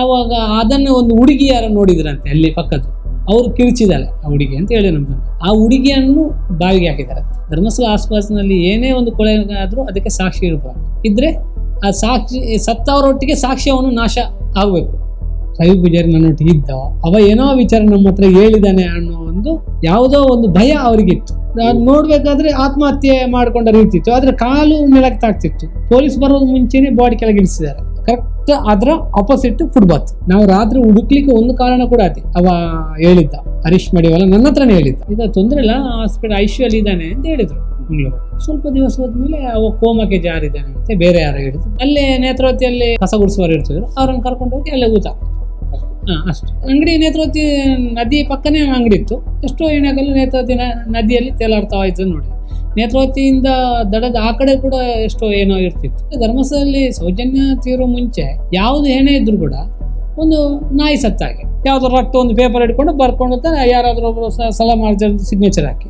ಆವಾಗ ಅದನ್ನು ಒಂದು ಹುಡುಗಿ ಯಾರು ನೋಡಿದ್ರಂತೆ ಅಲ್ಲಿ ಪಕ್ಕದ್ದು. ಅವರು ಕಿರುಚಿದಾಳೆ ಆ ಹುಡುಗಿ ಅಂತ ಹೇಳಿ ನಮ್ದು. ಆ ಹುಡುಗಿಯನ್ನು ಬಾವಿಗೆ ಹಾಕಿದ್ದಾರೆ. ಧರ್ಮಸ್ಥಳ ಆಸ್ಪಾಸಿನಲ್ಲಿ ಏನೇ ಒಂದು ಕೊಳೆ ಆದರೂ ಅದಕ್ಕೆ ಸಾಕ್ಷಿ ಇರಬಾರ್ದು ಇದ್ರೆ ಆ ಸಾಕ್ಷಿ, ಸತ್ತವರೊಟ್ಟಿಗೆ ಸಾಕ್ಷ್ಯವನ್ನು ನಾಶ ಆಗಬೇಕು. ರವಿ ಪೂಜಾರಿ ನನ್ನೊಟ್ಟಿಗೆ ಇದ್ದ. ಅವ ಏನೋ ವಿಚಾರ ನಮ್ಮ ಹತ್ರ ಹೇಳಿದಾನೆ ಅನ್ನೋ ಒಂದು ಯಾವುದೋ ಒಂದು ಭಯ ಅವರಿಗಿತ್ತು. ನೋಡ್ಬೇಕಾದ್ರೆ ಆತ್ಮಹತ್ಯೆ ಮಾಡ್ಕೊಂಡ ರೀತಿ ಇತ್ತು. ಆದ್ರೆ ಕಾಲು ನೆಲಕ್ಕೆ ತಾಗ್ತಿತ್ತು ಪೊಲೀಸ್ ಬರೋದು ಮುಂಚೆನೆ ಬಾಡಿ ಕೆಳಗೆ ಇಳಿಸಿದ್ದಾರೆ. ಕರೆಕ್ಟ್ ಅದರ ಆಪೋಸಿಟ್ ಫುಟ್ಬಾತ್ ನಾವು ರಾತ್ರಿ ಹುಡುಕ್ಲಿಕ್ಕೆ ಒಂದು ಕಾರಣ ಕೂಡ ಆತಿ ಅವ ಹೇಳಿದ್ದ, ಹರೀಶ್ ಮಡಿವಲ್ಲ ನನ್ನ ಹತ್ರನೇ ಹೇಳಿದ್ದ. ಈಗ ತೊಂದ್ರೆ ಇಲ್ಲ ಹಾಸ್ಪಿಟಲ್ ಐಶ್ವಲ್ ಇದ್ದಾನೆ ಅಂತ ಹೇಳಿದ್ರು ಮಂಗಳೂರು. ಸ್ವಲ್ಪ ದಿವಸ ಹೋದ್ಮೇಲೆ ಅವ ಕೋಮಕ್ಕೆ ಜಾರಿದ್ದಾನೆ ಅಂತ ಬೇರೆ ಯಾರು ಹೇಳಿದ್ರು. ಅಲ್ಲೇ ನೇತ್ರಾವತಿಯಲ್ಲಿ ಕಸ ಗುಡಿಸುವರು ಇರ್ತಿದ್ರು. ಅವ್ರನ್ನ ಕರ್ಕೊಂಡು ಹೋಗಿ ಅಲ್ಲೇ ಊತ ಹಾ, ಅಷ್ಟು. ಅಂಗಡಿ ನೇತ್ರಾವತಿ ನದಿ ಪಕ್ಕನೇ ಅಂಗಡಿ ಇತ್ತು. ಎಷ್ಟೋ ಏನಾಗಲ್ಲ ನೇತ್ರಾವತಿ ನದಿಯಲ್ಲಿ ತೇಲಾಡ್ತಾ ಇತ್ತು ನೋಡಿ. ನೇತ್ರಾವತಿಯಿಂದ ದಡದ ಆ ಕಡೆ ಕೂಡ ಎಷ್ಟೋ ಏನೋ ಇರ್ತಿತ್ತು. ಧರ್ಮಸ್ಥಳದಲ್ಲಿ ಸೌಜನ್ಯ ತೀರೋ ಮುಂಚೆ ಯಾವ್ದು ಏನೇ ಇದ್ರು ಕೂಡ ಒಂದು ನಾಯಿ ಸತ್ತಾಗೆ. ಯಾವುದೋ ರಕ್ತ ಒಂದು ಪೇಪರ್ ಹಿಡ್ಕೊಂಡು ಬರ್ಕೊಂಡು ಯಾರಾದ್ರೂ ಒಬ್ರು ಸ- ಸಲ ಮಾಡಿದ ಸಿಗ್ನೇಚರ್ ಹಾಕಿ.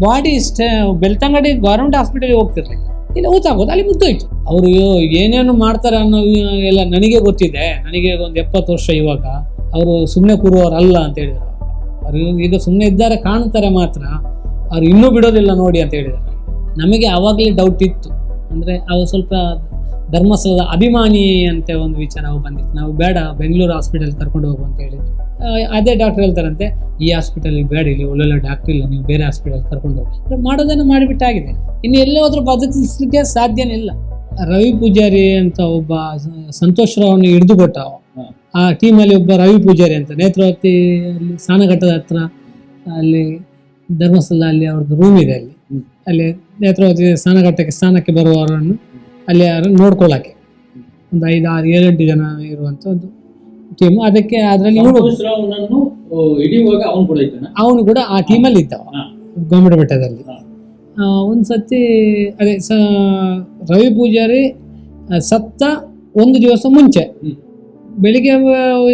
ಬಾಡಿ ಸ್ಟೇ ಬೆಳ್ತಂಗಡಿ ಗೌರ್ಮೆಂಟ್ ಹಾಸ್ಪಿಟಲ್ಗೆ ಹೋಗ್ತಿರ್ಲಿಲ್ಲ. ಇಲ್ಲ ಊತಾಗೋದು ಅಲ್ಲಿ ಮುದ್ದೋಯ್ತು ಅವರು ಏನೇನು ಮಾಡ್ತಾರೆ ಅನ್ನೋ ಎಲ್ಲ ನನಗೆ ಗೊತ್ತಿದೆ. ನನಗೆ ಒಂದು ಎಪ್ಪತ್ತು ವರ್ಷ ಇವಾಗ. ಅವರು ಸುಮ್ಮನೆ ಕೂರುವವರಲ್ಲ ಅಂತ ಹೇಳಿದ್ರು. ಅವರು ಈಗ ಸುಮ್ಮನೆ ಇದ್ದಾರೆ, ಕಾಣ್ತಾರೆ ಮಾತ್ರ. ಅವ್ರು ಇನ್ನೂ ಬಿಡೋದಿಲ್ಲ ನೋಡಿ ಅಂತ ಹೇಳಿದ್ದಾರೆ. ನಮಗೆ ಆವಾಗಲೇ ಡೌಟ್ ಇತ್ತು. ಅಂದರೆ ಅವು ಸ್ವಲ್ಪ ಧರ್ಮಸ್ಥಳದ ಅಭಿಮಾನಿ ಅಂತ ಒಂದು ವಿಚಾರ ಅವು ಬಂದಿತ್ತು. ನಾವು ಬೇಡ ಬೆಂಗಳೂರು ಹಾಸ್ಪಿಟಲ್ ಕರ್ಕೊಂಡು ಹೋಗು ಅಂತ ಹೇಳಿದ್ರು. ಆ, ಅದೇ ಡಾಕ್ಟರ್ ಹೇಳ್ತಾರಂತೆ ಈ ಹಾಸ್ಪಿಟಲ್ಗೆ ಬೇಡ ಇಲ್ಲಿ ಒಳ್ಳೊಳ್ಳೆ ಡಾಕ್ಟರ್ ಇಲ್ಲ ನೀವು ಬೇರೆ ಹಾಸ್ಪಿಟಲ್ ಕರ್ಕೊಂಡು ಹೋಗಿ. ಮಾಡೋದನ್ನು ಮಾಡಿಬಿಟ್ಟಾಗಿದೆ. ಇನ್ನು ಎಲ್ಲೇ ಹೋದ್ರೂ ಬದುಕಿಸ್ಲಿಕ್ಕೆ ಸಾಧ್ಯನೇ ಇಲ್ಲ. ರವಿ ಪೂಜಾರಿ ಅಂತ ಒಬ್ಬ ಸಂತೋಷ್ ರಾವ್ನ ಹಿಡಿದು ಕೊಟ್ಟ. ಆ ಟೀಮಲ್ಲಿ ಒಬ್ಬ ರವಿ ಪೂಜಾರಿ ಅಂತ ನೇತ್ರಾವತಿ ಅಲ್ಲಿ ಸ್ನಾನಘಟ್ಟದ ಹತ್ರ ಅಲ್ಲಿ ಧರ್ಮಸ್ಥಳ ಅಲ್ಲಿ ಅವ್ರದ್ದು ರೂಮ್ ಇದೆ ಅಲ್ಲಿ. ಅಲ್ಲಿ ನೇತ್ರಾವತಿ ಸ್ನಾನಘಟ್ಟಕ್ಕೆ ಸ್ನಾನಕ್ಕೆ ಬರುವವರನ್ನು ಅಲ್ಲಿ ಅವರು ನೋಡ್ಕೊಳ್ಳೋಕ್ಕೆ ಒಂದು ಐದು ಆರು ಏಳೆಂಟು ಜನ ಇರುವಂಥದ್ದು ಟೀಮ್ ಅದಕ್ಕೆ ಅದರಲ್ಲಿ ಅವನು ಕೂಡ ಆ ಟೀಮಲ್ಲಿ ಇದ್ದ. ಗೋಮಡ ಬೆಟ್ಟದಲ್ಲಿ ಒಂದು ಆ, ಒಂದ್ ಸತಿ ಅದೇ ಸ ರವಿ ಪೂಜಾರಿ ಸತ್ತ ಒಂದು ದಿವಸ ಮುಂಚೆ. ಬೆಳಿಗ್ಗೆ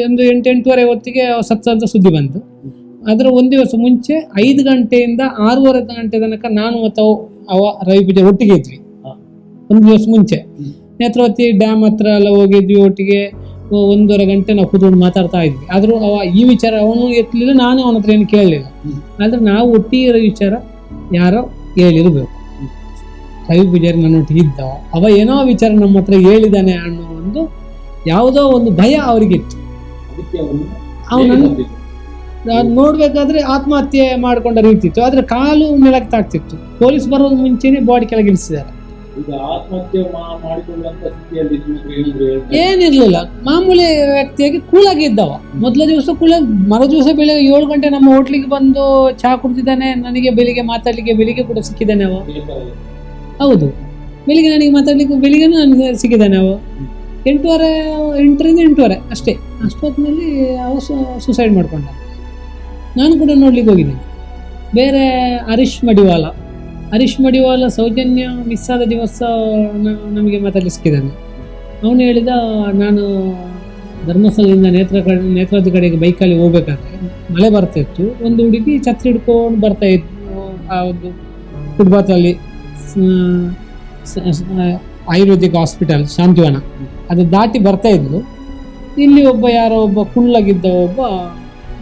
ಒಂದು ಎಂಟು ಎಂಟೂವರೆ ಹೊತ್ತಿಗೆ ಸತ್ತ ಅಂತ ಸುದ್ದಿ ಬಂತು. ಅದರ ಒಂದು ದಿವಸ ಮುಂಚೆ ಐದು ಗಂಟೆಯಿಂದ ಆರೂವರೆ ಗಂಟೆ ತನಕ ನಾನು ಮತ್ತು ಅವ- ರವಿ ಪೂಜೆ ಒಟ್ಟಿಗೆ ಇದ್ವಿ. ಒಂದು ದಿವಸ ಮುಂಚೆ. ನೇತ್ರವತಿ ಡ್ಯಾಮ್ ಹತ್ರ ಎಲ್ಲ ಹೋಗಿದ್ವಿ ಒಟ್ಟಿಗೆ. ಒಂದೂವರೆ ಗಂಟೆ ನಾವು ಕೂತ್ಕೊಂಡು ಮಾತಾಡ್ತಾ ಇದ್ವಿ. ಆದರೂ ಅವ ಈ ವಿಚಾರ ಅವನು ಎತ್ತಲಿಲ್ಲ ನಾನು ಅವನ ಹತ್ರ ಏನು ಕೇಳಲಿಲ್ಲ. ಆದರೆ ನಾವು ಒಟ್ಟಿಗೆ ಇರೋ ವಿಚಾರ ಯಾರೋ ಹೇಳಿರಬೇಕು. ರವಿ ಪೂಜಾರಿ ನನ್ನೊಟ್ಟಿಗೆ ಇದ್ದ. ಅವ ಏನೋ ವಿಚಾರ ನಮ್ಮ ಹತ್ರ ಹೇಳಿದಾನೆ ಅನ್ನೋ ಒಂದು ಯಾವುದೋ ಒಂದು ಭಯ ಅವರಿಗಿತ್ತು. ಅವನನ್ನು ನಾನ್ ನೋಡ್ಬೇಕಾದ್ರೆ ಆತ್ಮಹತ್ಯೆ ಮಾಡ್ಕೊಂಡ ರೀತಿ ಇತ್ತು. ಆದ್ರೆ ಕಾಲು ನೆಲಕ್ಕೆ ತಾಕ್ತಿತ್ತು ಪೊಲೀಸ್ ಬರೋದು ಮುಂಚೆನೆ ಬಾಡಿ ಕೆಳಗೆ ಇಳಿಸಿದ್ದಾರೆ. ಏನಿರ್ಲಿಲ್ಲ. ಮಾಮೂಲಿ ವ್ಯಕ್ತಿಯಾಗಿ ಕೂಲಾಗಿ ಇದ್ದವ. ಮೊದಲ ದಿವಸ ಕೂಲ ಮರ ದಿವಸ ಬೆಳಿಗ್ಗೆ ಏಳು ಗಂಟೆ ನಮ್ಮ ಹೋಟ್ಲಿಗೆ ಬಂದು ಚಹಾ ಕುಡ್ತಿದ್ದಾನೆ ನನಗೆ ಬೆಳಿಗ್ಗೆ ಮಾತಾಡ್ಲಿಕ್ಕೆ ಬೆಳಿಗ್ಗೆ ಕೂಡ ಸಿಕ್ಕಿದ್ದಾನೆ ಅವ. ಹೌದು. ಬೆಳಿಗ್ಗೆ ನನಗೆ ಮಾತಾಡ್ಲಿಕ್ಕೆ ಬೆಳಿಗ್ಗೆ ನನಗೆ ಸಿಕ್ಕಿದ್ದಾನೆ ಅವ. ಎಂಟೂವರೆ ಎಂಟರಿಂದ ಎಂಟೂವರೆ ಅಷ್ಟೇ. ಅಷ್ಟೊತ್ತಿನಲ್ಲಿ ಅವ ಸುಸೈಡ್ ಮಾಡ್ಕೊಂಡ ನಾನು ಕೂಡ ನೋಡ್ಲಿಕ್ಕೆ ಹೋಗಿದ್ದೀನಿ ಬೇರೆ ಹರೀಶ್ ಮಡಿವಾಲ ಹರೀಶ್ ಮಡಿವಾಲ ಸೌಜನ್ಯ ಮಿಸ್ ಆದ ದಿವಸ ನಮಗೆ ಮಾತಾಡಿಸ್ಕಿದ್ದಾನೆ ಅವನು ಹೇಳಿದ, ನಾನು ಧರ್ಮಸ್ಥಳದಿಂದ ನೇತ್ರ ಕಡೆ ಕಡೆಗೆ ಬೈಕಲ್ಲಿ ಹೋಗ್ಬೇಕಾದ್ರೆ ಮಳೆ ಬರ್ತಾ ಇತ್ತು ಒಂದು ಹುಡುಗಿ ಛತ್ರಿ ಹಿಡ್ಕೊಂಡು ಬರ್ತಾ ಇತ್ತು ಆ ಒಂದು ಫುಟ್ಬಾತಲ್ಲಿ ಆಯುರ್ವೇದಿಕ್ ಹಾಸ್ಪಿಟಲ್, ಶಾಂತಿವನ. ಅದು ದಾಟಿ ಬರ್ತಾ ಇದ್ಲು. ಇಲ್ಲಿ ಒಬ್ಬ ಯಾರೋ ಒಬ್ಬ ಕುಳ್ಳಾಗಿದ್ದ ಒಬ್ಬ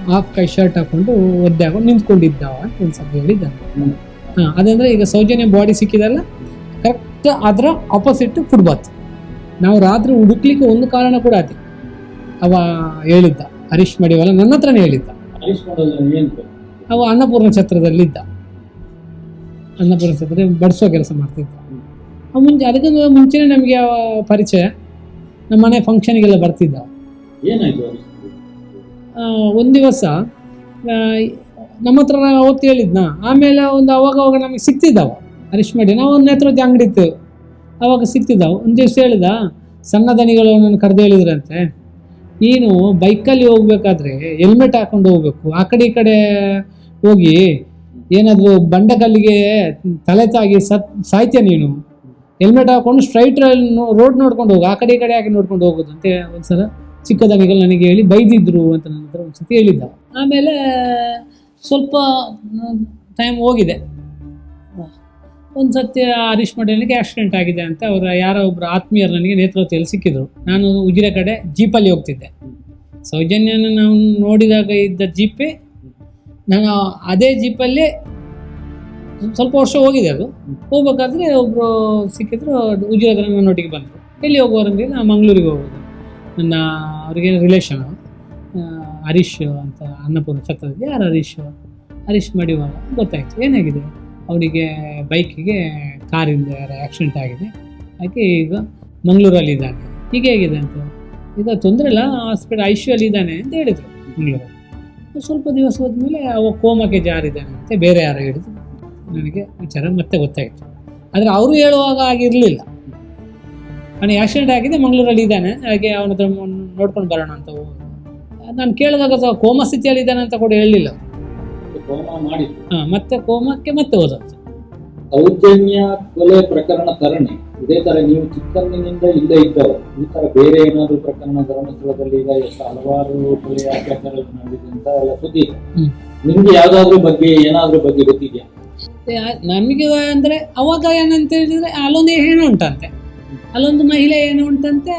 ಹಾಫ್ ಕೈ ಶರ್ಟ್ ಹಾಕೊಂಡು ಒದ್ದೆ ಹಾಕೊಂಡು ನಿಂತ್ಕೊಂಡಿದ್ದ ಅಂತ ಒಂದು ಸಲ ಹೇಳಿದ್ದ. ಹಾ ಅದಂದ್ರೆ ಈಗ ಸೌಜನ್ಯ ಬಾಡಿ ಸಿಕ್ಕಿದಲ್ಲ ಕರೆಕ್ಟ್ ಅದರ ಆಪೋಸಿಟ್ ಫುಟ್ಬಾತ್ ನಾವು ರಾತ್ರಿ ಹುಡುಕ್ಲಿಕ್ಕೆ ಒಂದು ಕಾರಣ ಕೂಡ ಅದೇ. ಅವ ಹೇಳಿದ್ದ ಹರೀಶ್ ಮಡಿವಲ್ಲ ನನ್ನ ಹತ್ರನೇ ಹೇಳಿದ್ದ. ಅವ ಅನ್ನಪೂರ್ಣ ಛತ್ರದಲ್ಲಿದ್ದ ಅನ್ನಪೂರ್ಣ ಛತ್ರ ಬಡಿಸೋ ಕೆಲಸ ಮಾಡ್ತಿದ್ದ. ಅವ ಮುಂಚೆ ಅದಕ್ಕಿಂತ ಮುಂಚೆನೆ ನಮಗೆ ಪರಿಚಯ. ನಮ್ಮ ಮನೆ ಫಂಕ್ಷನ್ಗೆಲ್ಲ ಬರ್ತಿದ್ದ. ಏನಾಯ್ತು? ಒಂದ್ ದಿವಸ ನಮ್ಮ ಹತ್ರ ನಾ ಅವತ್ತು ಹೇಳಿದ್ನ, ಆಮೇಲೆ ಒಂದು ಅವಾಗ ಅವಾಗ ನಮಗೆ ಸಿಕ್ತಿದ್ದಾವ. ಅರಿಶ್ಮಡಿ ಮಾಡಿ ನಾವು ಒಂದು ನೇತ್ರದ ಅಂಗಡಿ ಇತ್ತು. ಅವಾಗ ಸಿಕ್ತಿದ್ದಾವೆ. ಒಂದು ದಿವಸ ಹೇಳಿದ, ಸಣ್ಣ ದನಿಗಳು ನನ್ನ ಕರೆದು ಹೇಳಿದ್ರಂತೆ. ನೀನು ಬೈಕಲ್ಲಿ ಹೋಗ್ಬೇಕಾದ್ರೆ ಹೆಲ್ಮೆಟ್ ಹಾಕೊಂಡು ಹೋಗ್ಬೇಕು. ಆ ಕಡೆ ಈ ಕಡೆ ಹೋಗಿ ಏನಾದರೂ ಬಂಡಕಲ್ಲಿಗೆ ತಲೆ ತಾಗಿ ಸತ್, ಸಾಯ್ತೀಯ ನೀನು? ಹೆಲ್ಮೆಟ್ ಹಾಕೊಂಡು ಸ್ಟ್ರೈಟ್ ರೋಡ್ ನೋಡ್ಕೊಂಡು ಹೋಗು. ಆ ಕಡೆ ಈ ಕಡೆ ಹಾಕಿ ನೋಡ್ಕೊಂಡು ಹೋಗೋದು ಅಂತ ಒಂದ್ಸಲ. ಚಿಕ್ಕದನಿಗಳು ನನಗೆ ಹೇಳಿ ಬೈದಿದ್ರು ಅಂತ ನನ್ನ ಹತ್ರ ಒಂದ್ಸತಿ ಹೇಳಿದ್ದ. ಆಮೇಲೆ, ಸ್ವಲ್ಪ ಟೈಮ್ ಹೋಗಿದೆ. ಒಂದು ಸತಿ ಹರೀಶ್ ಮಠನಿಗೆ ಆಕ್ಸಿಡೆಂಟ್ ಆಗಿದೆ ಅಂತ ಅವರ ಯಾರೋ ಒಬ್ಬರು ಆತ್ಮೀಯರು ನನಗೆ ನೇತೃತ್ವದಲ್ಲಿ ಸಿಕ್ಕಿದ್ರು. ನಾನು ಉಜಿರೆ ಕಡೆ ಜೀಪಲ್ಲಿ ಹೋಗ್ತಿದ್ದೆ. ಸೌಜನ್ಯನ ನಾವು ನೋಡಿದಾಗ ಇದ್ದ ಜೀಪೇ ನಾನು ಅದೇ ಜೀಪಲ್ಲಿ ಸ್ವಲ್ಪ ವರ್ಷ ಹೋಗಿದೆ ಅದು. ಹೋಗ್ಬೇಕಾದ್ರೆ ಒಬ್ಬರು ಸಿಕ್ಕಿದ್ರು, ಉಜಿರೆ ನೋಟಿಗೆ ಬಂದರು. ಎಲ್ಲಿ ಹೋಗುವವರಂದ್ರೆ ನಾನು ಮಂಗಳೂರಿಗೆ ಹೋಗೋದು. ನನ್ನ, ಅವ್ರಿಗೆ ರಿಲೇಷನ್ ಹರೀಶ್ ಅಂತ ಅನ್ನಪೂರ್ಣ ಛತ್ರದಲ್ಲಿ. ಯಾರು ಹರೀಶ್? ಹರೀಶ್ ಮಡಿವಾಳ. ಗೊತ್ತಾಯ್ತು. ಏನಾಗಿದೆ? ಅವನಿಗೆ ಬೈಕಿಗೆ ಕಾರಿಂದ ಆಕ್ಸಿಡೆಂಟ್ ಆಗಿದೆ. ಹಾಗೆ ಈಗ ಮಂಗಳೂರಲ್ಲಿ ಇದ್ದಾನೆ. ಹೀಗೆ ಹೇಗಿದೆ ಅಂತ? ಈಗ ತೊಂದರೆ ಇಲ್ಲ. ಹಾಸ್ಪಿಟಲ್ ಐ ಅಲ್ಲಿ ಇದ್ದಾನೆ ಅಂತ ಹೇಳಿದರು ಮಂಗಳೂರಲ್ಲಿ. ಸ್ವಲ್ಪ ದಿವಸ ಹೋದ್ಮೇಲೆ ಅವ ಕೋಮಕ್ಕೆ ಜಾರಿದ್ದಾನೆ ಅಂತ ಬೇರೆ ಯಾರೋ ಹೇಳಿದ್ರು. ನನಗೆ ವಿಚಾರ ಮತ್ತೆ ಗೊತ್ತಾಯಿತು. ಆದರೆ ಅವರು ಹೇಳುವಾಗ ಆಗಿರಲಿಲ್ಲ ಅವನಿಗೆ ಆಕ್ಸಿಡೆಂಟ್ ಆಗಿದೆ ಮಂಗಳೂರಲ್ಲಿ ಇದ್ದಾನೆ. ಹಾಗೆ ಅವನ ಹತ್ರ ನೋಡ್ಕೊಂಡು ಬರೋಣ ಅಂತ. ನಾನು ಕೇಳಿದಾಗ ಸಹ ಕೋಮಾ ಸ್ಥಿತಿಯಲ್ಲಿ ಇದ್ದಾನೆ ಅಂತ ಕೂಡ ಹೇಳಲಿಲ್ಲ ಹಾಂ ಮತ್ತೆ ಕೋಮಕ್ಕೆ ಮತ್ತೆ ಹೋದ ದೌರ್ಜನ್ಯ ಕೊಲೆ ಪ್ರಕರಣ ತರಣೆ ಇದೇ ತರ ನೀವು ಚಿಕ್ಕಂದಿನಿಂದ ಇಲ್ಲೇ ಇದ್ದವರು. ಈ ತರ ಬೇರೆ ಏನಾದ್ರು ಪ್ರಕರಣ ಧರ್ಮಸ್ಥಳದಲ್ಲಿ ಈಗ ಎಷ್ಟು ಹಲವಾರು ಕೊಲೆ ಅತ್ಯಾಚಾರಗಳು ನಡೆದಿದೆ ಅಂತ ಎಲ್ಲ ಸುದ್ದಿ. ನಿಮ್ಗೆ ಯಾವ್ದಾದ್ರು ಬಗ್ಗೆ ಏನಾದ್ರೂ ಬಗ್ಗೆ ಗೊತ್ತಿದೆಯಾ? ನಮಗೆ ಅಂದ್ರೆ ಅವಾಗ ಏನಂತ ಹೇಳಿದ್ರೆ ಅಲ್ಲೊಂದು ಏನು ಉಂಟಂತೆ. ಅಲ್ಲೊಂದು ಮಹಿಳೆ ಏನು ಉಂಟಂತೆ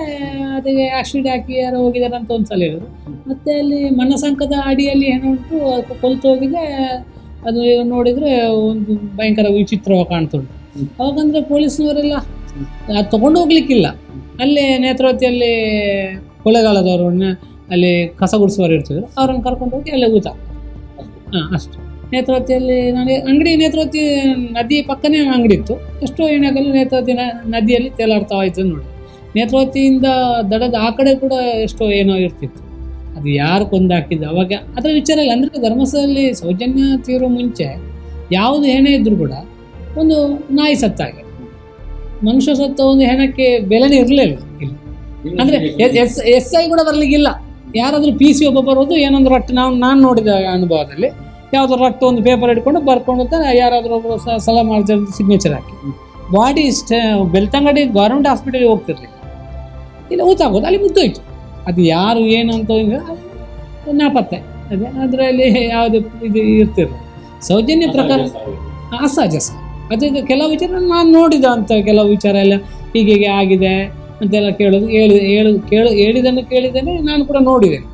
ಅದಕ್ಕೆ ಆಕ್ಸಿಡೆಂಟ್ ಹಾಕಿ ಯಾರೋ ಹೋಗಿದ್ದಾರೆ ಅಂತ ಒಂದ್ಸಲ ಹೇಳಿದ್ರು. ಮತ್ತೆ ಅಲ್ಲಿ ಮನಸಂಕದ ಅಡಿಯಲ್ಲಿ ಏನು ಉಂಟು, ಅದು ಕೊಲ್ತು ಹೋಗಿದೆ, ಅದು ನೋಡಿದ್ರೆ ಒಂದು ಭಯಂಕರ ವಿಚಿತ್ರವಾಗಿ ಕಾಣ್ತುಂಟು. ಅವಾಗಂದ್ರೆ ಪೊಲೀಸ್ನವರೆಲ್ಲ ಅದು ತಗೊಂಡು ಹೋಗ್ಲಿಕ್ಕಿಲ್ಲ. ಅಲ್ಲೇ ನೇತ್ರಾವತಿಯಲ್ಲಿ ಕೊಳೆಗಾಲದವರು ಅಲ್ಲಿ ಕಸ ಗುಡಿಸುವವರು ಇರ್ತಿದ್ರು. ಅವ್ರನ್ನ ಕರ್ಕೊಂಡು ಹೋಗಿ ಅಲ್ಲೇ ಊತ. ಹಾಂ, ಅಷ್ಟು. ನೇತ್ರಾವತಿಯಲ್ಲಿ ನನಗೆ ಅಂಗಡಿ ನೇತ್ರಾವತಿ ನದಿ ಪಕ್ಕನೇ ಅಂಗಡಿ ಇತ್ತು. ಎಷ್ಟೋ ಏನಾಗಲ್ಲ ನೇತ್ರಾವತಿ ನದಿಯಲ್ಲಿ ತೇಲಾಡ್ತಾ ಇತ್ತು ನೋಡಿ. ನೇತ್ರಾವತಿಯಿಂದ ದಡದ ಆ ಕಡೆ ಕೂಡ ಎಷ್ಟೋ ಏನೋ ಇರ್ತಿತ್ತು. ಅದು ಯಾರು ಕೊಂದು ಹಾಕಿದ್ದು? ಅವಾಗ ಅದರ ವಿಚಾರ ಇಲ್ಲ. ಅಂದರೆ ಧರ್ಮಸ್ಥಳದಲ್ಲಿ ಸೌಜನ್ಯ ತೀರೋ ಮುಂಚೆ ಯಾವುದು ಹೆಣೆ ಇದ್ದರೂ ಕೂಡ ಒಂದು ನಾಯಿ ಸತ್ತಾಗೆ. ಮನುಷ್ಯ ಸತ್ತ ಒಂದು ಹೆಣಕ್ಕೆ ಬೆಲೆನೇ ಇರಲಿಲ್ಲ ಇಲ್ಲಿ. ಅಂದ್ರೆ ಎಸ್ ಎಸ್ ಐ ಕೂಡ ಬರಲಿಕ್ಕಿಲ್ಲ. ಯಾರಾದರೂ ಪಿ ಸಿ ಒಬ್ಬ ಬರೋದು ಏನೊಂದು ರಟ್ಟು ನಾವು, ನಾನು ನೋಡಿದ ಅನುಭವದಲ್ಲಿ. ಯಾವ್ದಾದ್ರು ರಕ್ತ ಒಂದು ಪೇಪರ್ ಹಿಡ್ಕೊಂಡು ಬರ್ಕೊಂಡು ಹೋಗ್ತಾರೆ ಯಾರಾದ್ರೂ ಒಬ್ಬರು ಸಲ ಮಾಡ್ತಾರೆ ಸಿಗ್ನೇಚರ್ ಹಾಕಿ. ಬಾಡಿ ಇಷ್ಟೇ ಬೆಳ್ತಂಗಡಿ ಗೌರ್ಮೆಂಟ್ ಹಾಸ್ಪಿಟಲ್ಗೆ ಹೋಗ್ತಿರ್ಲಿಲ್ಲ. ಇಲ್ಲ ಊತಾಗೋದು ಅಲ್ಲಿ ಮುದ್ದೋಯ್ತು ಅದು ಯಾರು ಏನು ಅಂತ ನಾಪತ್ತೆ. ಅದೇ ಅದರಲ್ಲಿ ಯಾವುದು ಇದು ಇರ್ತಿರಲಿಲ್ಲ. ಸೌಜನ್ಯ ಪ್ರಕಾರ ಅಸಹಜ ಸಹ. ಅದಕ್ಕೆ ಕೆಲವು ವಿಚಾರ ನಾನು ನೋಡಿದ ಅಂತ ಕೆಲವು ವಿಚಾರ ಎಲ್ಲ ಹೀಗೆ ಹೀಗೆ ಆಗಿದೆ ಅಂತೆಲ್ಲ ಕೇಳೋದು ಹೇಳಿ ಹೇಳು ಕೇಳು ಹೇಳಿದ್ದನ್ನು ಕೇಳಿದ್ದೇನೆ ನಾನು ಕೂಡ ನೋಡಿದ್ದೇನೆ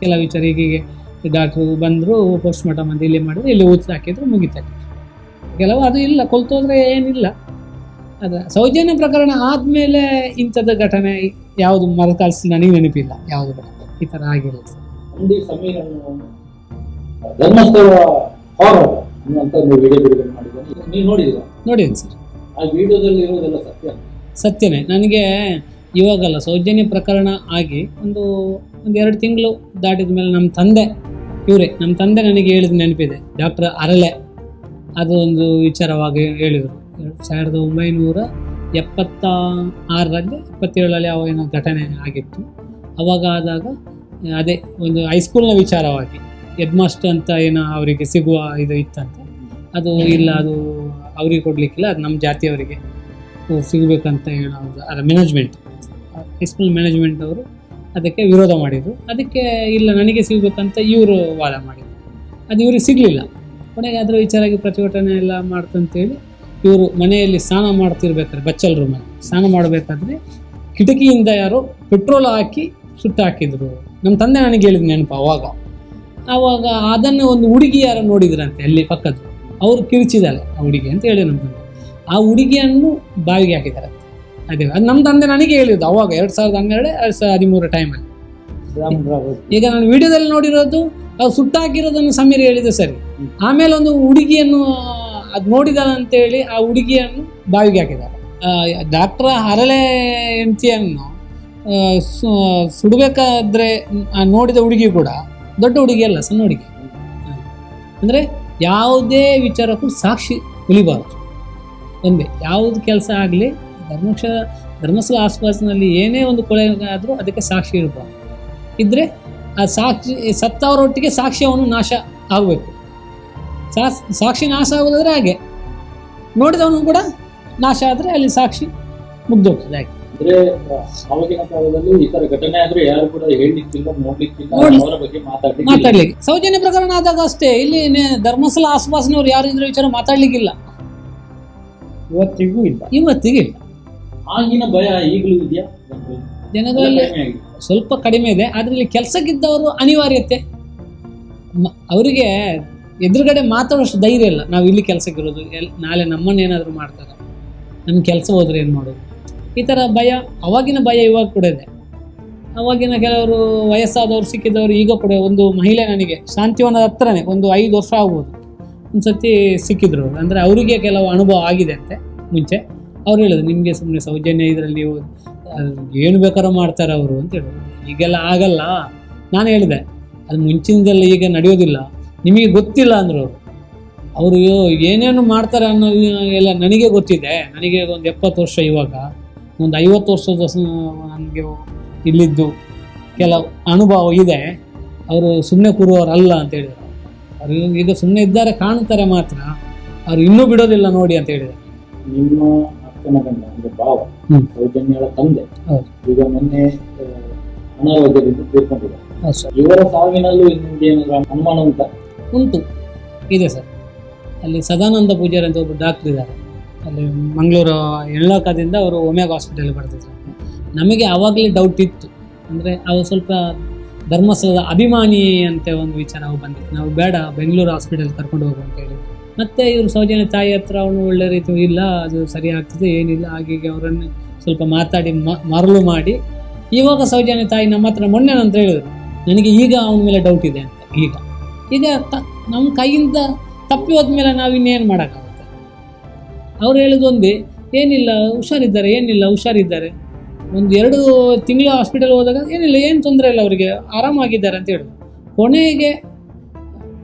ಕೆಲವು ವಿಚಾರ ಹೀಗೆ. ಡಾಕ್ಟ್ರು ಬಂದರು ಪೋಸ್ಟ್ ಮಾರ್ಟಮ್ ಅಂತ ಇಲ್ಲಿ ಮಾಡಿದ್ರು ಇಲ್ಲಿ ಊತ ಹಾಕಿದ್ರು ಮುಗಿತಾರೆ ಕೆಲವು ಅದು ಇಲ್ಲ ಕೊಲ್ತೋದ್ರೆ ಏನಿಲ್ಲ. ಅದ ಸೌಜನ್ಯ ಪ್ರಕರಣ ಆದಮೇಲೆ ಇಂಥದ್ದು ಘಟನೆ ಯಾವುದು ಮರಕಾಲ್ಸಿ ನನಗೆ ನೆನಪಿಲ್ಲ ಯಾವುದು ಘಟನೆ ಈ ಥರ ಆಗಿಲ್ಲ ಧರ್ಮಸ್ಥಳ ನೋಡಿದ್ದೀನಿ ಸರ್. ಸತ್ಯನೇ. ನನಗೆ ಇವಾಗಲ್ಲ ಸೌಜನ್ಯ ಪ್ರಕರಣ ಆಗಿ ಒಂದು ಒಂದು ಎರಡು ತಿಂಗಳು ದಾಟಿದ ಮೇಲೆ ನಮ್ಮ ತಂದೆ ಇವರೇ ನಮ್ಮ ತಂದೆ ನನಗೆ ಹೇಳಿದ ನೆನಪಿದೆ. ಡಾಕ್ಟರ್ ಅರಳೆ, ಅದು ಒಂದು ವಿಚಾರವಾಗಿ ಹೇಳಿದರು. ಸಾವಿರದ ಒಂಬೈನೂರ ಎಪ್ಪತ್ತ ಆರರಲ್ಲಿ ಎಪ್ಪತ್ತೇಳರಲ್ಲಿ ಅವ ಏನೋ ಘಟನೆ ಆಗಿತ್ತು. ಅವಾಗ ಆದಾಗ ಅದೇ ಒಂದು ಹೈಸ್ಕೂಲ್ನ ವಿಚಾರವಾಗಿ ಹೆಡ್ ಮಾಸ್ಟರ್ ಅಂತ ಏನೋ ಅವರಿಗೆ ಸಿಗುವ ಇದು ಇತ್ತಂತೆ. ಅದು ಇಲ್ಲ, ಅದು ಅವ್ರಿಗೆ ಕೊಡಲಿಕ್ಕಿಲ್ಲ, ಅದು ನಮ್ಮ ಜಾತಿಯವರಿಗೆ ಸಿಗಬೇಕಂತ ಏನೋ ಅದರ ಮ್ಯಾನೇಜ್ಮೆಂಟ್ ಹೈಸ್ಕೂಲ್ ಮ್ಯಾನೇಜ್ಮೆಂಟ್ ಅವರು ಅದಕ್ಕೆ ವಿರೋಧ ಮಾಡಿದರು. ಅದಕ್ಕೆ ಇಲ್ಲ, ನನಗೆ ಸಿಗಬೇಕಂತ ಇವರು ವಾದ ಮಾಡಿದರು. ಅದು ಇವ್ರಿಗೆ ಸಿಗಲಿಲ್ಲ. ಕೊನೆಗೆ ಅದರ ವಿಚಾರವಾಗಿ ಪ್ರತಿಭಟನೆ ಎಲ್ಲ ಮಾಡ್ತಂತೇಳಿ ಇವರು ಮನೆಯಲ್ಲಿ ಸ್ನಾನ ಮಾಡ್ತಿರ್ಬೇಕಾದ್ರೆ, ಬಚ್ಚಲ್ ರೂಮಲ್ಲಿ ಸ್ನಾನ ಮಾಡಬೇಕಾದ್ರೆ ಕಿಟಕಿಯಿಂದ ಯಾರೋ ಪೆಟ್ರೋಲ್ ಹಾಕಿ ಸುಟ್ಟು ಹಾಕಿದರು. ನಮ್ಮ ತಂದೆ ನನಗೆ ಹೇಳಿದ ನೆನಪು ಅವಾಗ. ಆವಾಗ ಅದನ್ನು ಒಂದು ಹುಡುಗಿ ಯಾರು ನೋಡಿದ್ರಂತೆ ಅಲ್ಲಿ ಪಕ್ಕದ್ದು. ಅವರು ಕಿರಿಚಿದಾಳೆ ಆ ಹುಡುಗಿ ಅಂತ ಹೇಳಿ ನಮ್ಮ ತಂದೆ. ಆ ಹುಡುಗಿಯನ್ನು ಬಾವಿಗೆ ಹಾಕಿದ್ದಾರೆ. ಅದೇ ಅದು ನಮ್ಮ ತಂದೆ ನನಗೆ ಹೇಳಿದ್ದು ಅವಾಗ ಎರಡು ಸಾವಿರದ ಹನ್ನೆರಡು ಎರಡು ಸಾವಿರದ ಹದಿಮೂರು ಟೈಮಲ್ಲಿ ಈಗ ನಾನು ವಿಡಿಯೋದಲ್ಲಿ ನೋಡಿರೋದು ಅದು ಸುಟ್ಟಾಕಿರೋದನ್ನು ಸಮೀರ್ ಹೇಳಿದೆ ಸರಿ. ಆಮೇಲೆ ಒಂದು ಹುಡುಗಿಯನ್ನು ಅದು ನೋಡಿದಾರೆ ಅಂತೇಳಿ ಆ ಹುಡುಗಿಯನ್ನು ಬಾವಿಗೆ ಹಾಕಿದ್ದಾರೆ. ಡಾಕ್ಟರ್ ಹರಳೆ ಹೆಂಡತಿಯನ್ನು ಸುಡಬೇಕಾದ್ರೆ ನೋಡಿದ ಹುಡುಗಿ ಕೂಡ ದೊಡ್ಡ ಹುಡುಗಿ ಅಲ್ಲ ಸಣ್ಣ ಹುಡುಗಿ. ಅಂದರೆ ಅಂದ್ರೆ ಯಾವುದೇ ವಿಚಾರಕ್ಕೂ ಸಾಕ್ಷಿ ಉಳಿಬಾರದು ಒಂದೇ ಯಾವುದು ಕೆಲಸ ಆಗಲಿ ಧರ್ಮಕ್ಷ ಧರ್ಮಸ್ಥಳ ಆಸ್ಪಾಸಿನಲ್ಲಿ ಏನೇ ಒಂದು ಕೊಲೆ ಆದರೂ ಅದಕ್ಕೆ ಸಾಕ್ಷಿ ಇರಬಾರ್ದು ಇದ್ರೆ ಆ ಸಾಕ್ಷಿ ಸತ್ತವರೊಟ್ಟಿಗೆ ಸಾಕ್ಷ್ಯವನ್ನು ನಾಶ ಆಗಬೇಕು. ಸಾಕ್ಷಿ ನಾಶ ಆಗೋದಾದ್ರೆ ಹಾಗೆ. ನೋಡಿದವನು ಕೂಡ ನಾಶ ಆದರೆ ಅಲ್ಲಿ ಸಾಕ್ಷಿ ಮುಗ್ದೋಗ್ತದೆ ಹಾಗೆ. ಅಂದ್ರೆ ಆವಾಗಿನ ಕಾಲದಲ್ಲಿ ಈ ತರ ಘಟನೆ ಆದ್ರೆ ಯಾರು ಕೂಡ ಹೇಳಲಿಕ್ಕಿಲ್ಲ ನೋಡ್ಲಿಕ್ಕಿಲ್ಲ ಅವರ ಬಗ್ಗೆ ಮಾತಾಡ್ಲಿಕ್ಕೆ ಮಾತಾಡ್ಲಿಕ್ಕೆ. ಸೌಜನ್ಯ ಪ್ರಕರಣ ಆದಾಗ ಅಷ್ಟೇ ಇಲ್ಲಿ ಧರ್ಮಸ್ಥಳ ಆಸ್ಪಾಸಿನವ್ರು ಯಾರು ಇದ್ರ ವಿಚಾರ ಮಾತಾಡ್ಲಿಕ್ಕಿಲ್ಲ. ಇವತ್ತಿಗೂ ಇಲ್ಲ. ಇವತ್ತಿಗೂ ಇಲ್ಲ. ಆಗಿನ ಭಯ ಈಗಲೂ ಇದೆಯಾ? ಜನಗಳಲ್ಲಿ ಸ್ವಲ್ಪ ಕಡಿಮೆ ಇದೆ ಆದ್ರಲ್ಲಿ ಇಲ್ಲಿ ಕೆಲಸಕ್ಕಿದ್ದವರು ಅನಿವಾರ್ಯತೆ. ಅವರಿಗೆ ಎದುರುಗಡೆ ಮಾತಾಡೋಷ್ಟು ಧೈರ್ಯ ಇಲ್ಲ. ನಾವು ಇಲ್ಲಿ ಕೆಲಸಕ್ಕಿರೋದು ಎಲ್ ನಾಳೆ ನಮ್ಮನ್ನೇನಾದರೂ ಮಾಡ್ತಾರೆ. ನಮ್ಮ ಕೆಲಸ ಹೋದ್ರೆ ಏನು ಮಾಡೋದು? ಈ ಥರ ಭಯ ಅವಾಗಿನ ಭಯ ಇವಾಗ ಕೂಡ ಇದೆ. ಅವಾಗಿನ ಕೆಲವರು ವಯಸ್ಸಾದವರು ಸಿಕ್ಕಿದವರು ಈಗ ಕೂಡ ಒಂದು ಮಹಿಳೆ ನನಗೆ ಶಾಂತಿವನದ ಹತ್ರನೇ ಒಂದು ಐದು ವರ್ಷ ಆಗ್ಬೋದು. ಒಂದು ಸತಿ ಸಿಕ್ಕಿದ್ರು. ಅಂದರೆ ಅವರಿಗೆ ಕೆಲವು ಅನುಭವ ಆಗಿದೆ ಅಂತೆ ಮುಂಚೆ. ಅವ್ರು ಹೇಳಿದ್ರು ನಿಮಗೆ ಸುಮ್ಮನೆ ಸೌಜನ್ಯ ಇದರಲ್ಲಿ ಏನು ಬೇಕಾದ್ರೂ ಮಾಡ್ತಾರೆ ಅವರು ಅಂತ ಹೇಳಿದ್ರು ಈಗೆಲ್ಲ ಆಗಲ್ಲ. ನಾನು ಹೇಳಿದೆ, ಅದು ಮುಂಚಿನದೆಲ್ಲ ಈಗ ನಡೆಯೋದಿಲ್ಲ. ನಿಮಗೆ ಗೊತ್ತಿಲ್ಲ ಅಂದರು ಅವರು. ಅವರು ಏನೇನು ಮಾಡ್ತಾರೆ ಅನ್ನೋ ಎಲ್ಲ ನನಗೆ ಗೊತ್ತಿದೆ. ನನಗೆ ಒಂದು ಎಪ್ಪತ್ತು ವರ್ಷ ಇವಾಗ, ಒಂದು ಐವತ್ತು ವರ್ಷದ ನನಗೆ ಇಲ್ಲಿದ್ದು ಕೆಲವು ಅನುಭವ ಇದೆ. ಅವರು ಸುಮ್ಮನೆ ಕೂರುವವರಲ್ಲ ಅಂತ ಹೇಳಿದರು. ಅವರು ಈಗ ಸುಮ್ಮನೆ ಇದ್ದಾರೆ, ಕಾಣ್ತಾರೆ ಮಾತ್ರ. ಅವ್ರು ಇನ್ನೂ ಬಿಡೋದಿಲ್ಲ ನೋಡಿ ಅಂತ ಹೇಳಿದರು. ನಿಮ್ಮ ಅಕ್ಕನ ಗಂಡ ಅಂದ್ರೆ ಭಾವ ಹ್ಮ್. ಸೌಜನ್ಯಳ ತಂದೆ. ಹೌದು. ಈಗ ಮೊನ್ನೆ ಆ, ಅನಾರೋಗ್ಯದಿಂದ ತೀರ್ಕೊಂಡಿದ್ದಾರೆ. ಸರ್. ಇವರ ಸಾವಿನಲ್ಲೂ ನಿಮ್ಗೆ ಏನಾದ್ರು ಅನುಮಾನ ಅಂತ ಉಂಟು. ಇದೆ ಸರ್. ಅಲ್ಲಿ ಸದಾನಂದ ಪೂಜಾರಿ ಅಂತ ಒಬ್ಬರು ಡಾಕ್ಟರ್ ಇದ್ದಾರೆ. ಅಲ್ಲಿ ಮಂಗಳೂರು ಎಳ್ಳಕಾದಿಂದ ಅವರು ಒಮ್ಯಾಗ ಹಾಸ್ಪಿಟಲ್ ಬರ್ತಿದ್ರು. ನಮಗೆ ಆವಾಗಲೇ ಡೌಟ್ ಇತ್ತು. ಅಂದರೆ ಅವರು ಸ್ವಲ್ಪ ಧರ್ಮಸ್ಥಳದ ಅಭಿಮಾನಿ ಅಂತ ಒಂದು ವಿಚಾರ ನಾವು ಬಂದಿತ್ತು. ನಾವು ಬೇಡ ಬೆಂಗಳೂರು ಹಾಸ್ಪಿಟಲ್ ಕರ್ಕೊಂಡು ಹೋಗು ಅಂತ ಹೇಳಿ. ಮತ್ತೆ ಇವರು ಸೌಜನ್ಯ ತಾಯಿ ಹತ್ರ ಅವನು ಒಳ್ಳೆ ರೀತಿ ಇಲ್ಲ, ಅದು ಸರಿ ಆಗ್ತದೆ, ಏನಿಲ್ಲ ಹಾಗೆ ಅವರನ್ನು ಸ್ವಲ್ಪ ಮಾತಾಡಿ ಮರಳು ಮಾಡಿ. ಇವಾಗ ಸೌಜನ್ಯ ತಾಯಿ ನಮ್ಮ ಹತ್ರ ಮೊನ್ನೆ ಅಂತ ಹೇಳಿದ್ರು, ನನಗೆ ಈಗ ಅವನ ಮೇಲೆ ಡೌಟ್ ಇದೆ ಅಂತ. ಈಗ ಈಗ ನಮ್ಮ ಕೈಯಿಂದ ತಪ್ಪಿ ಹೋದ್ಮೇಲೆ ನಾವು ಇನ್ನೇನು ಮಾಡೋಕ್ಕಾಗುತ್ತೆ? ಅವ್ರು ಹೇಳೋದು ಏನಿಲ್ಲ, ಹುಷಾರಿದ್ದಾರೆ ಏನಿಲ್ಲ, ಹುಷಾರಿದ್ದಾರೆ. ಒಂದು ಎರಡು ತಿಂಗಳು ಹಾಸ್ಪಿಟಲ್ ಹೋದಾಗ, ಏನಿಲ್ಲ, ಏನು ತೊಂದರೆ ಇಲ್ಲ ಅವರಿಗೆ, ಆರಾಮಾಗಿದ್ದಾರೆ ಅಂತ ಹೇಳಿದ್ರು ಕೊನೆಗೆ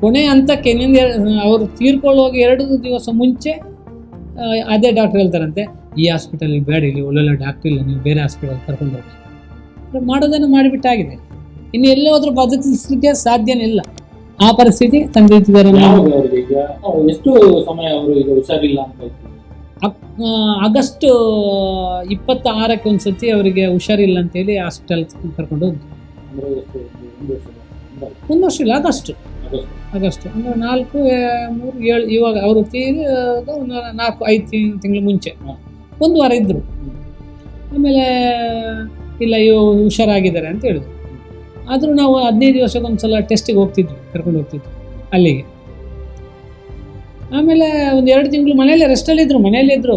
ಕೊನೆ ಹಂತಕ್ಕೆ ಇನ್ನೊಂದು ಅವರು ತೀರ್ಕೊಳ್ಳೋಗಿ ಎರಡು ದಿವಸ ಮುಂಚೆ ಅದೇ ಡಾಕ್ಟರ್ ಹೇಳ್ತಾರಂತೆ ಈ ಹಾಸ್ಪಿಟಲಿಗೆ ಬೇಡ ಇಲ್ಲಿ ಒಳ್ಳೊಳ್ಳೆ ಡಾಕ್ಟರ್ ಇಲ್ಲ ನೀವು ಬೇರೆ ಹಾಸ್ಪಿಟಲ್ ಕರ್ಕೊಂಡು ಹೋಗಿ ಮಾಡೋದನ್ನು ಮಾಡಿಬಿಟ್ಟಾಗಿದೆ ಇನ್ನು ಎಲ್ಲೋದ್ರೂ ಬದುಕಿಸ್ಲಿಕ್ಕೆ ಸಾಧ್ಯನೇ ಇಲ್ಲ. ಆ ಪರಿಸ್ಥಿತಿ ತಂದೆ ನಾವು ಯಾವಾಗ ಅವರಿಗೆ ಎಷ್ಟು ಸಮಯ ಅವರು ಈಗ ಹುಷಾರಿಲ್ಲ ಅಂತ ಆಗಸ್ಟ್ ಇಪ್ಪತ್ತ ಆರಕ್ಕೆ ಒಂದು ಸತಿ ಅವರಿಗೆ ಹುಷಾರಿಲ್ಲ ಅಂತೇಳಿ ಹಾಸ್ಪಿಟಲ್ ಕರ್ಕೊಂಡು ವರ್ಷದ ಒಂದು ವರ್ಷ? ಇಲ್ಲ ಆಗಸ್ಟ್ ಆಗಸ್ಟ್. ಅಂದರೆ ನಾಲ್ಕು ಮೂರು ಏಳು ಇವಾಗ ಅವರು ತೀರಿ ಒಂದು ನಾಲ್ಕು ಐದು ತಿಂಗಳು ಮುಂಚೆ. ಒಂದು ವಾರ ಇದ್ದರು ಆಮೇಲೆ ಇಲ್ಲ ಇವು ಹುಷಾರಾಗಿದ್ದಾರೆ ಅಂತ ಹೇಳಿದ್ರು. ಆದರೂ ನಾವು ಹದಿನೈದು ವರ್ಷಕ್ಕೊಂದು ಸಲ ಟೆಸ್ಟಿಗೆ ಹೋಗ್ತಿದ್ವಿ ಕರ್ಕೊಂಡು ಹೋಗ್ತಿದ್ವಿ ಅಲ್ಲಿಗೆ. ಆಮೇಲೆ ಒಂದು ಎರಡು ತಿಂಗಳು ಮನೆಯಲ್ಲೇ ರೆಸ್ಟಲ್ಲಿ ಮನೆಯಲ್ಲಿದ್ದರು ಮನೆಯಲ್ಲೇ ಇದ್ರು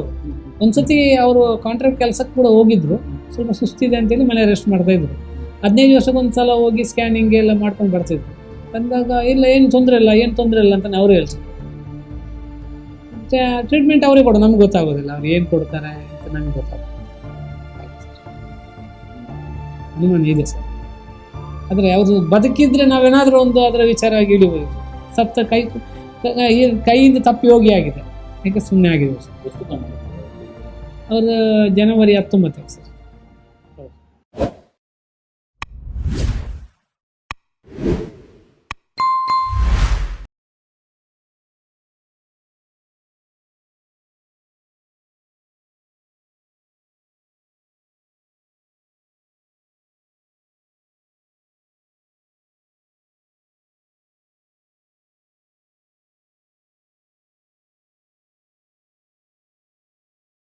ಒಂದ್ಸತಿ ಅವರು ಕಾಂಟ್ರಾಕ್ಟ್ ಕೆಲಸಕ್ಕೆ ಕೂಡ ಹೋಗಿದ್ರು. ಸ್ವಲ್ಪ ಸುಸ್ತಿದೆ ಅಂತೇಳಿ ಮನೆ ರೆಸ್ಟ್ ಮಾಡ್ತಾ ಇದ್ರು. ಹದಿನೈದು ವರ್ಷಕ್ಕೊಂದು ಸಲ ಹೋಗಿ ಸ್ಕ್ಯಾನಿಂಗ್ ಎಲ್ಲ ಮಾಡ್ಕೊಂಡು ಬರ್ತಿದ್ರು. ಬಂದಾಗ ಇಲ್ಲ ಏನು ತೊಂದರೆ ಇಲ್ಲ ಏನು ತೊಂದರೆ ಇಲ್ಲ ಅಂತ ಅವರು ಹೇಳ್ತಾರೆ. ಟ್ರೀಟ್ಮೆಂಟ್ ಅವರೇ ಕೊಡು ನಮ್ಗೆ ಗೊತ್ತಾಗೋದಿಲ್ಲ. ಅವ್ರು ಏನು ಕೊಡ್ತಾರೆ ಅಂತ ನಮ್ಗೆ ಗೊತ್ತಾಗುತ್ತೆ ಅನುಮಾನ ಇದೆ ಸರ್. ಆದರೆ ಅವರು ಬದುಕಿದ್ರೆ ನಾವೇನಾದರೂ ಒಂದು ಅದರ ವಿಚಾರವಾಗಿ ಇಳಿಬೋದು. ಸತ್ತ ಕೈ ಕೈಯಿಂದ ತಪ್ಪಿ ಹೋಗಿ ಆಗಿದೆ. ಯಾಕೆ ಸುಮ್ಮನೆ ಆಗಿದೆ? ಸರ್ ಅವ್ರ ಅವರು ಜನವರಿ ಹತ್ತೊಂಬತ್ತಕ್ಕೆ ಸರ್.